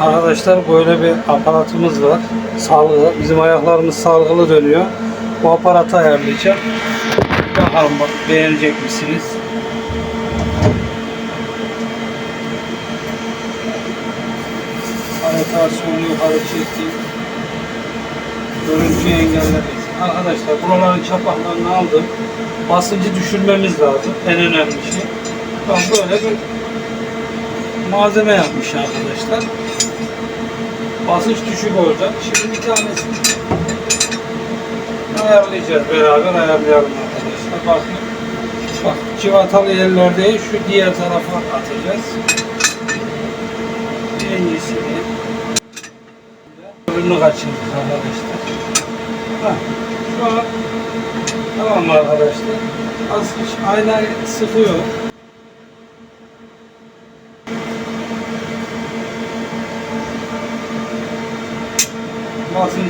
Arkadaşlar böyle bir aparatımız var. Salgı. Bizim ayaklarımız salgılı dönüyor. Bu aparatı ayarlayacağım. Bakalım bak beğenecek misiniz? Rotasyonu yukarı çektim. Görüntüyü engellemek. Arkadaşlar buraların çapaklarını aldım. Basıncı düşürmemiz lazım. En önemli şey. Böyle bir malzeme yapmış arkadaşlar. Basınç düşük olacak. Şimdi bir tanesini ayarlayacağız. Beraber ayarlayalım arkadaşlar. Bakın. Bak civatalı yerlerde şu diğer tarafa atacağız. En iyisini. Öbürünü kaçırdık arkadaşlar. Ha, şu an tamam arkadaşlar. Az aynayı sıkıyor.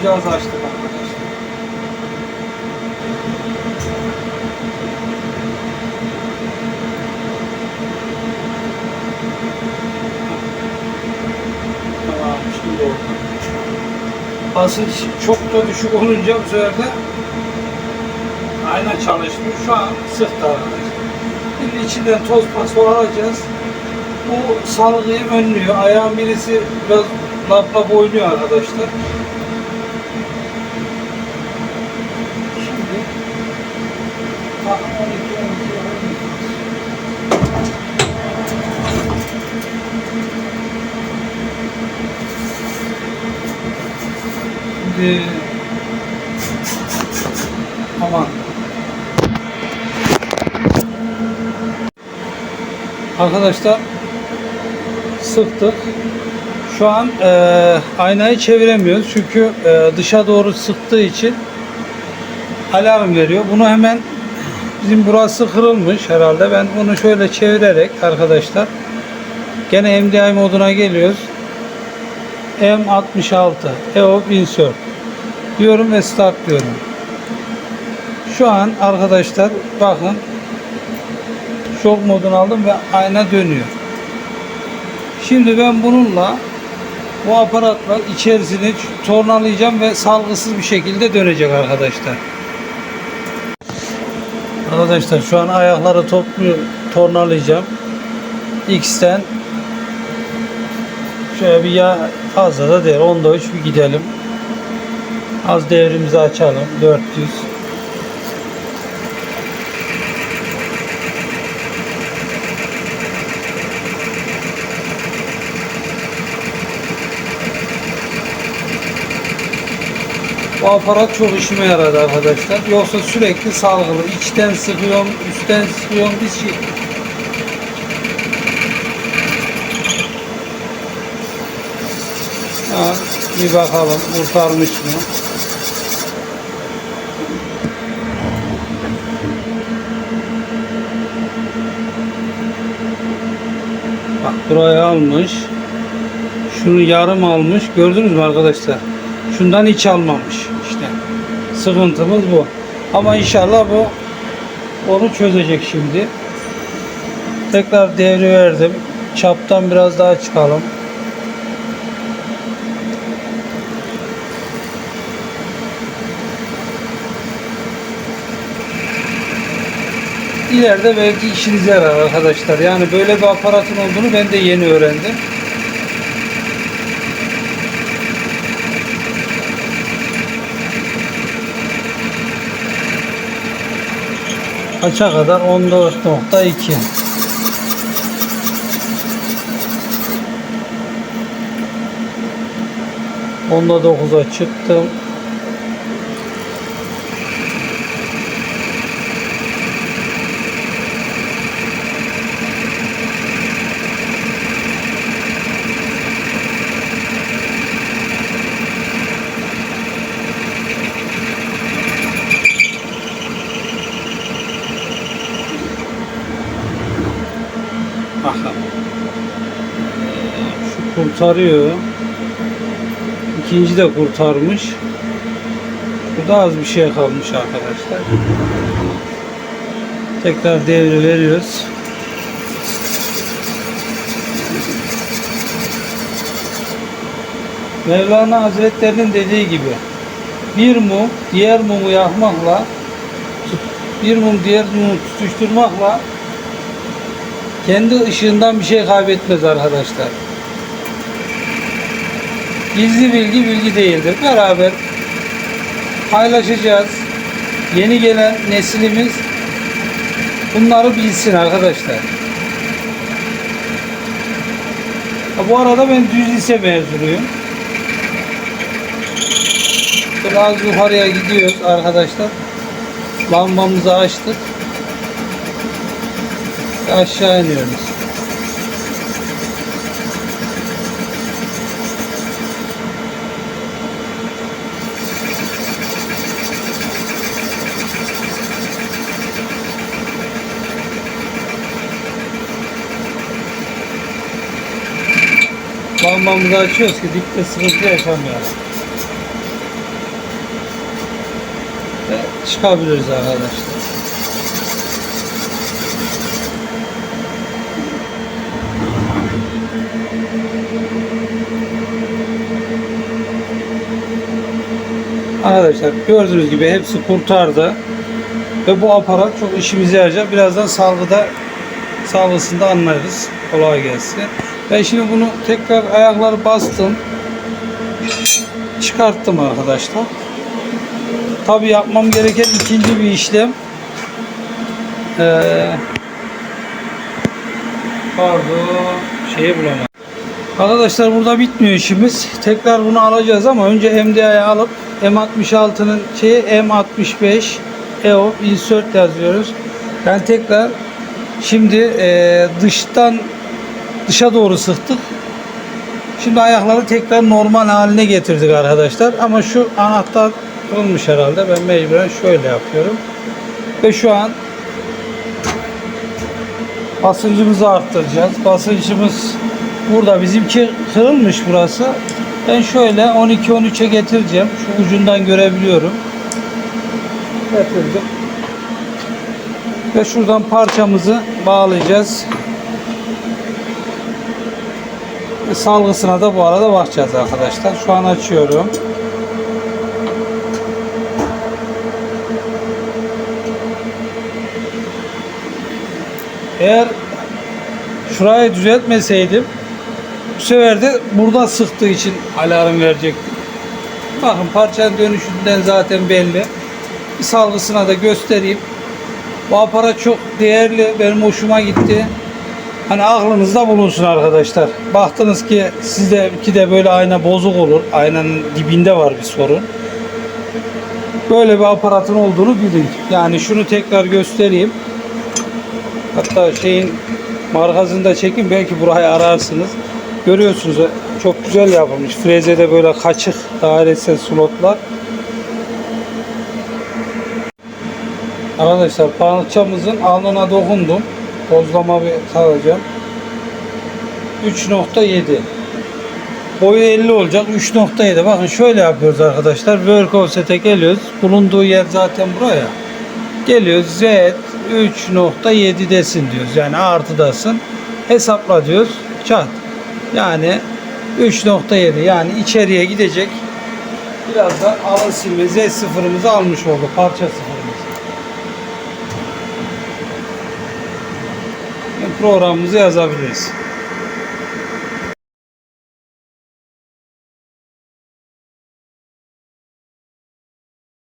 Az açtık arkadaşlar. Tamam şimdi oldu. Basınç çok da düşük olunca bu sefer de ayna çalışmıyor. Şu an sıktı arkadaşlar. Şimdi içinden toz paspor alacağız. Bu salgıyı önlüyor. Ayağın birisi biraz lap lap oynuyor arkadaşlar. Şimdi aman Arkadaşlar sıktık. Şu an e, aynayı çeviremiyoruz çünkü e, dışa doğru sıktığı için alarm veriyor. Bunu hemen bizim burası kırılmış herhalde. Ben bunu şöyle çevirerek arkadaşlar gene MDI moduna geliyoruz. M66 EOP insert diyorum ve start diyorum. Şu an arkadaşlar bakın şok modunu aldım ve ayna dönüyor. Şimdi ben bununla bu aparatla içerisini tornalayacağım ve salgısız bir şekilde dönecek arkadaşlar. Arkadaşlar şu an ayakları toplu tornalayacağım. X'ten şöyle bir yağ fazla da değil. Onda 3 bir gidelim. Az devrimizi açalım. 400. aparat çok işime yaradı arkadaşlar. Yoksa sürekli salgılı. İçten sıkıyorum, üstten sıkıyorum. Bir şey. Ha, bir bakalım kurtarmış mı? Bak burayı almış. Şunu yarım almış. Gördünüz mü arkadaşlar? Şundan hiç almamış. Sıkıntımız bu. Ama inşallah bu onu çözecek şimdi. Tekrar devri verdim. Çaptan biraz daha çıkalım. İleride belki işinize yarar arkadaşlar. Yani böyle bir aparatın olduğunu ben de yeni öğrendim. Kaça kadar? 14.2 Onda 9'a çıktım. Kurtarıyor. İkinci de kurtarmış. Burada az bir şey kalmış arkadaşlar. Tekrar devri veriyoruz. Mevlana Hazretlerinin dediği gibi bir mum diğer mumu yakmakla bir mum diğer mumu tutuşturmakla kendi ışığından bir şey kaybetmez arkadaşlar. Gizli bilgi bilgi değildir. Beraber paylaşacağız. Yeni gelen neslimiz bunları bilsin arkadaşlar. Bu arada ben düz lise mezunuyum. Biraz yukarıya gidiyoruz arkadaşlar. Lambamızı açtık. Aşağı iniyoruz. Lambamızı açıyoruz ki dipte sıkıntı yaşamayalım. Çıkabiliriz arkadaşlar. Arkadaşlar gördüğünüz gibi hepsi kurtardı. Ve bu aparat çok işimize yarayacak. Birazdan salgıda salgısında anlarız. Kolay gelsin. Ben şimdi bunu tekrar ayakları bastım. Çıkarttım arkadaşlar. Tabi yapmam gereken ikinci bir işlem. Ee, pardon. Şeyi bulamadım. Arkadaşlar burada bitmiyor işimiz. Tekrar bunu alacağız ama önce MDI'yi alıp M66'nın şeyi M65 EO insert yazıyoruz. Ben tekrar şimdi e, dıştan dışa doğru sıktık. Şimdi ayakları tekrar normal haline getirdik arkadaşlar. Ama şu anahtar olmuş herhalde. Ben mecburen şöyle yapıyorum. Ve şu an basıncımızı arttıracağız. Basıncımız burada. Bizimki kırılmış burası. Ben şöyle 12-13'e getireceğim. Şu ucundan görebiliyorum. Getirdim. Ve şuradan parçamızı bağlayacağız. Ve salgısına da bu arada bakacağız arkadaşlar. Şu an açıyorum. Eğer şurayı düzeltmeseydim bu sefer de burada sıktığı için alarm verecektim. Bakın parçanın dönüşünden zaten belli. Bir salgısına da göstereyim. Bu aparat çok değerli. Benim hoşuma gitti. Hani aklınızda bulunsun arkadaşlar. Baktınız ki sizde ki de böyle ayna bozuk olur. Aynanın dibinde var bir sorun. Böyle bir aparatın olduğunu bilin. Yani şunu tekrar göstereyim. Hatta şeyin markasını da çekin belki burayı ararsınız. Görüyorsunuz çok güzel yapılmış. Frezede böyle kaçık dairesel slotlar. Arkadaşlar parçamızın alnına dokundum. Tozlama bir saracağım. 3.7 Boyu 50 olacak. 3.7 Bakın şöyle yapıyoruz arkadaşlar. Work offset'e geliyoruz. Bulunduğu yer zaten buraya. Geliyoruz. Z 3.7 desin diyoruz. Yani artıdasın. Hesapla diyoruz. Çat. Yani 3.7 yani içeriye gidecek. Birazdan alırsın ve Z sıfırımızı almış olduk. Parça sıfırımızı. Programımızı yazabiliriz.